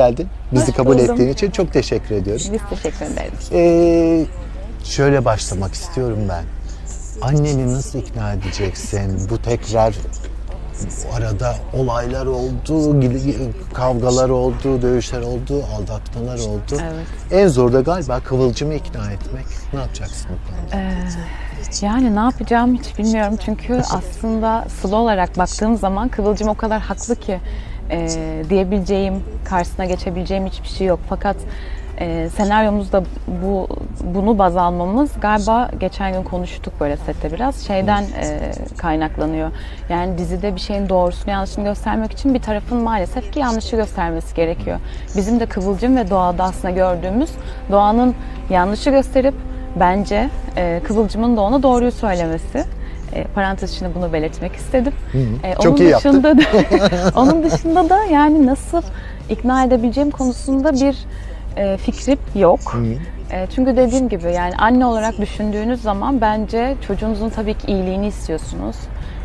geldin. Bizi Hoş kabul buldum. ettiğin için çok teşekkür ediyorum. Biz teşekkür ederiz. Ee, şöyle başlamak istiyorum ben. Anneni nasıl ikna edeceksin? Bu tekrar bu arada olaylar oldu, kavgalar oldu, dövüşler oldu, aldatmalar oldu. Evet. En zor da galiba Kıvılcım'ı ikna etmek. Ne yapacaksın bu konuda? Yani ne yapacağımı hiç bilmiyorum çünkü aslında Sıla olarak baktığım zaman Kıvılcım o kadar haklı ki e, diyebileceğim, karşısına geçebileceğim hiçbir şey yok. Fakat e, senaryomuzda bu bunu baz almamız galiba geçen gün konuştuk böyle sette biraz şeyden e, kaynaklanıyor. Yani dizide bir şeyin doğrusunu yanlışını göstermek için bir tarafın maalesef ki yanlışı göstermesi gerekiyor. Bizim de Kıvılcım ve doğada aslında gördüğümüz doğanın yanlışı gösterip bence e, Kıvılcım'ın da ona doğruyu söylemesi. E, parantez içinde bunu belirtmek istedim. E, Çok onun iyi yaptın. dışında da, onun dışında da yani nasıl ikna edebileceğim konusunda bir e, fikrim yok. E, çünkü dediğim gibi yani anne olarak düşündüğünüz zaman bence çocuğunuzun tabii ki iyiliğini istiyorsunuz.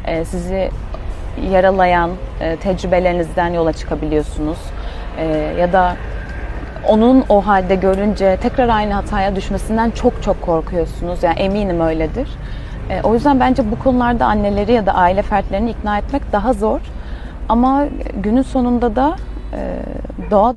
E, sizi yaralayan e, tecrübelerinizden yola çıkabiliyorsunuz. E, ya da onun o halde görünce tekrar aynı hataya düşmesinden çok çok korkuyorsunuz. Yani eminim öyledir. E, o yüzden bence bu konularda anneleri ya da aile fertlerini ikna etmek daha zor. Ama günün sonunda da e, doğa